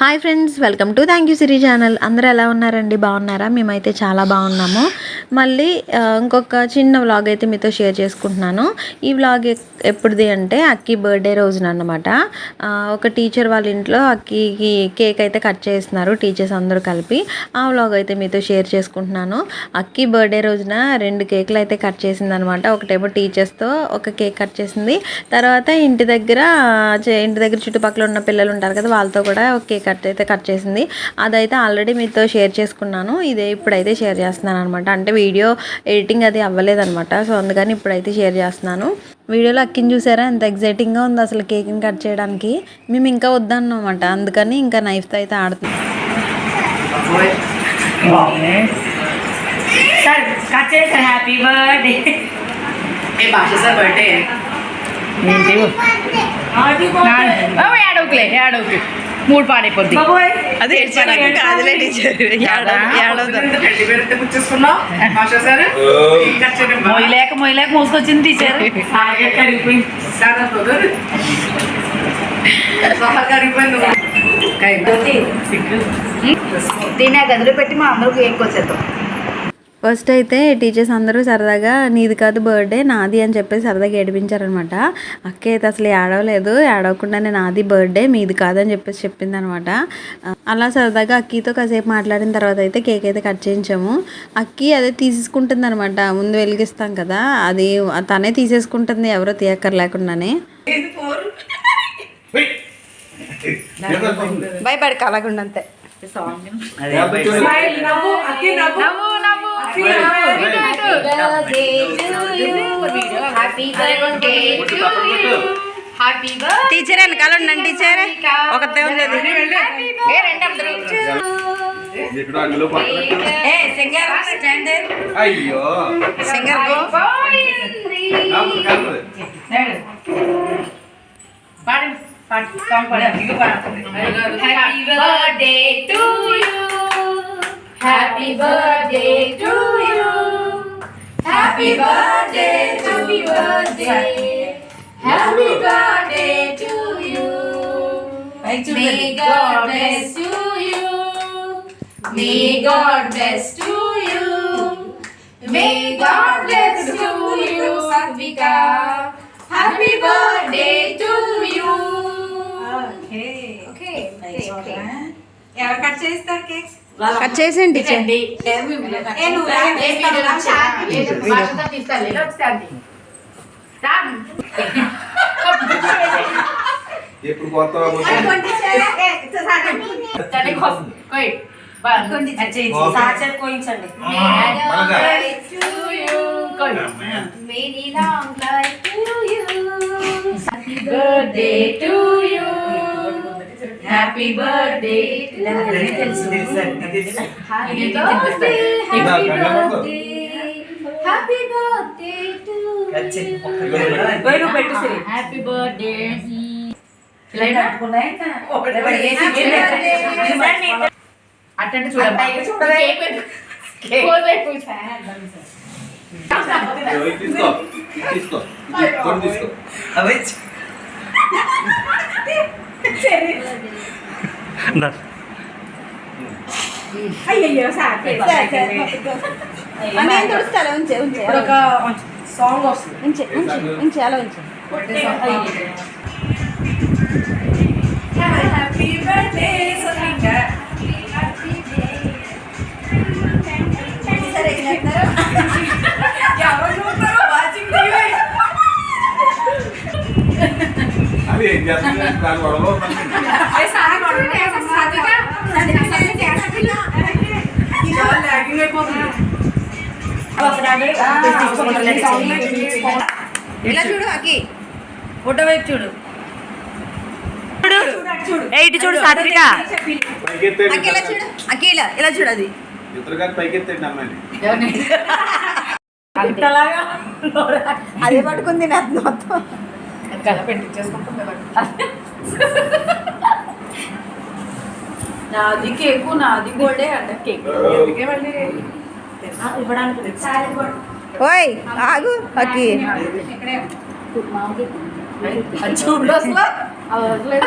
Hi friends welcome to thank you Siri channel. అందరూ ఎలా ఉన్నారండి? బాగున్నారా? మేమైతే చాలా బాగున్నాము. మళ్ళీ ఇంకొక చిన్న వ్లాగ్ అయితే మీతో షేర్ చేసుకుంటున్నాను. ఈ వ్లాగ్ ఎప్పుడుది అంటే అక్కి బర్త్డే రోజున అనమాట ఒక టీచర్ వాళ్ళ ఇంట్లో అక్కికి కేక్ అయితే కట్ చేస్తున్నారు టీచర్స్ అందరూ కలిపి. ఆ వ్లాగ్ అయితే మీతో షేర్ చేసుకుంటున్నాను. అక్కి బర్త్డే రోజున రెండు కేకులు అయితే కట్ చేసింది అనమాట ఒకటేమో టీచర్స్తో ఒక కేక్ కట్ చేసింది. తర్వాత ఇంటి దగ్గర చే- ఇంటి దగ్గర చుట్టుపక్కల ఉన్న పిల్లలు ఉంటారు కదా వాళ్ళతో కూడా ఒక కేక్ కట్ అయితే కట్ చేసింది. అదైతే ఆల్రెడీ మీతో షేర్ చేసుకున్నాను. ఇదే ఇప్పుడైతే షేర్ చేస్తున్నాను అనమాట అంటే వీడియో ఎడిటింగ్ అది అవ్వలేదన్నమాట. సో అందుకని ఇప్పుడైతే షేర్ చేస్తున్నాను. వీడియోలో అక్కిని చూసారా? ఎంత ఎగ్జైటింగ్గా ఉంది అసలు కేక్ని కట్ చేయడానికి. మేము ఇంకా వద్దన్నమాట. అందుకని ఇంకా నైఫ్తో అయితే ఆడుతున్నాం. సార్ కట్ చేసా హ్యాపీ బర్త్డే ఏ భాష సార్ బర్త్డే ఏంటి? ఏడవకులే ఏడవకు మూడు పాడైపోద్ది. అదే కాదులే టీచర్ మొయ్యలేక మొయ్యలేక మోసుకొచ్చింది టీచర్. తినే గదిలో పెట్టి మా అందరికి ఎక్కువచ్చేద్దాం ఫస్ట్ అయితే టీచర్స్ అందరూ సరదాగా నీది కాదు బర్త్డే నాది అని చెప్పేసి సరదాగా ఏడిపించారనమాట. అక్క అయితే అసలు ఏడవలేదు ఏడవకుండానే నాది బర్త్డే మీది కాదని చెప్పేసి చెప్పింది అనమాట అలా సరదాగా అక్కీతో కాసేపు మాట్లాడిన తర్వాత అయితే కేక్ అయితే కట్ చేయించాము. అక్కి అదే తీసేసుకుంటుంది అనమాట ముందు వెలిగిస్తాం కదా అది తనే తీసేసుకుంటుంది ఎవరో తీయక్కర్లేకుండానే భయపడి కలగకుండా అంతే టీచర్ వెనకాల ఉండండి టీచర్ ఒకతే పక్కన అయ్యో. సింగర్ గో. నాకు కలదు. Happy birthday to you. Happy birthday to you. Happy birthday, happy birthday. Happy birthday to you. May God bless to you. May God bless to you. May God bless to you, Satvika. Happy birthday to you. Okay. Okay. ఎవరు cut చేస్తారు cakes cut చేసేయండి ఎప్పుడు. Happy birthday to you. Happy birthday. Happy birthday. Happy birthday. Happy birthday to you. పెట్టు సిరి Happy birthday. అట్టంటే చూడండి తీసుకో తీసుకో కొన్ని తీసుకో అయ్యో సార్ ఉంచే ఒక సాంగ్ వస్తుంది ఉంచే ఉంచే ఉంచే అలా ఉంచే హ్యాపీ బర్త్డే సోనికా ఎవరు చూస్తారో వాచింగ్ టీవీ అది ఏం చేస్తుంది దాని గొడవలో లాగింగ్ ఇలా చూడు అక్కి ఫోటో వైపు చూడు ఎయిట్ చూడు సాత్విక. పైకెత్తండి అక్కి ఇలా చూడు ఇలా చూడు అది అదే పట్టుకుంది నా మొత్తం నాది కేకు నాది గోల్డే అంట కేక్. ఓయ్ ఆగు అక్కి.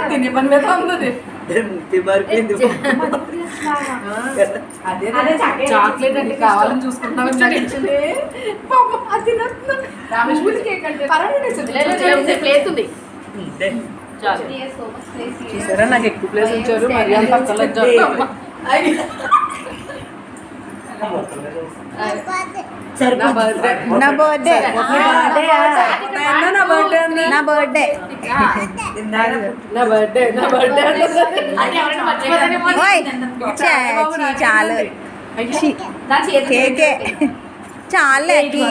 తినే పని మీద ఉంది అదే చాక్లెట్ అంటే కావాలని చూసుకుంటాం చూసారా? నాకు ఎక్కువ ప్లేస్ ఉంచారు. మరి అంత నా బర్త్డే నా బర్త్డే నా బర్త్డే ఉంది నా బర్త్డే నా బర్త్డే నా బర్త్డే ఓయ్ ఛే, ఛీ, చాలు ఛీ, కేకే చాలే అక్కి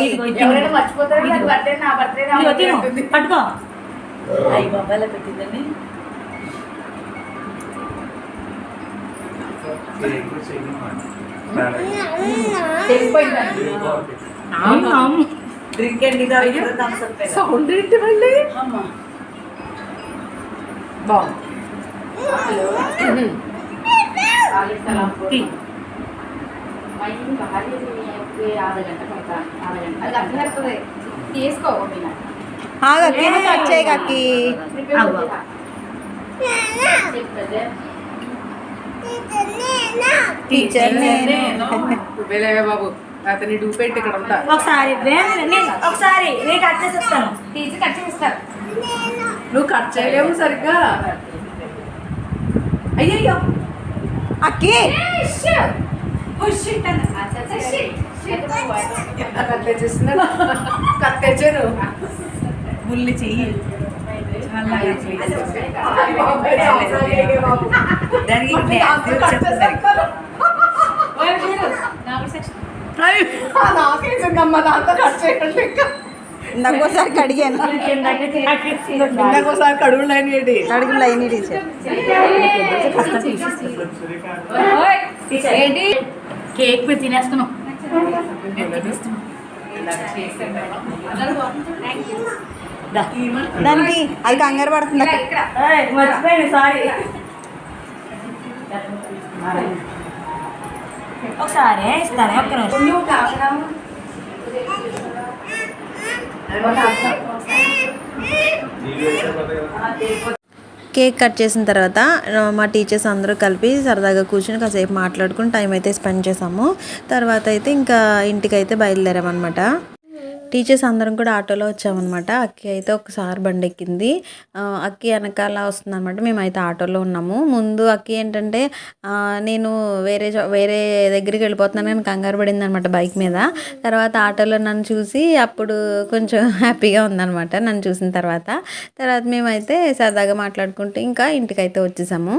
ఎవరైనా మర్చిపోతారు నా బర్త్డే నా బర్త్డే నా బర్త్డే అంటుంది. పట్టుకో అయ్యి బాబాయ్లో పెట్టిందండి తెలిసిపోయిందండి డ్రింక్ అండి థమ్స్ అప్ సౌండ్ ఏంటి మళ్ళీ బాగుంది ఆలస్యం సలాం మళ్ళీ భార్య ఆధ గంట పడతా ఆధ గంట అది అర్థం అవుతుంది తీసుకో మీనా ఆగు అక్కి నువ్వు కట్ చేయకు అక్కి టీచర్ నేను. నువ్వేలేవే బాబు. అతని డూపెట్టి ఇక్కడ ఉంటా. ఒకసారి ఒకసారి నేను కట్ చేసి వస్తాను టీచర్ కట్ చేస్తారు నువ్వు కట్ చేయలేవు సరిగ్గా. అయ్యయ్యో. అక్కి. కట్ చేసిన కట్ తెచ్చాను బుల్లి చెయ్యి. దానికి ఇందాకోసారి కడిగాను. ఇందాకోసారి కడుగు లైన్ ఏంటి అడుగు లైన్ ఏంటి? కేక్ పోయి తినేస్తున్నాం. దానికి అది కంగారు పడుతుంది మర్చిపోయాను సారీ. ఒకసారి ఇస్తాను ఒక్క నిమిషం. కేక్ కట్ చేసిన తర్వాత మా టీచర్స్ అందరూ కలిపి సరదాగా కూర్చొని కాసేపు మాట్లాడుకుని టైం అయితే స్పెండ్ చేసాము. తర్వాత అయితే ఇంకా ఇంటికి అయితే బయలుదేరామన్నమాట. టీచర్స్ అందరం కూడా ఆటోలో వచ్చామన్నమాట. అక్కి అయితే ఒకసారి బండి ఎక్కింది అక్కి వెనకాల వస్తుంది అనమాట మేమైతే ఆటోలో ఉన్నాము. ముందు అక్కి ఏంటంటే నేను వేరే వేరే దగ్గరికి వెళ్ళిపోతున్నాను. కానీ కంగారు పడింది అనమాట బైక్ మీద. తర్వాత ఆటోలో నన్ను చూసి అప్పుడు కొంచెం హ్యాపీగా ఉందన్నమాట నన్ను చూసిన తర్వాత. తర్వాత మేమైతే సరదాగా మాట్లాడుకుంటూ ఇంకా ఇంటికైతే వచ్చేసాము.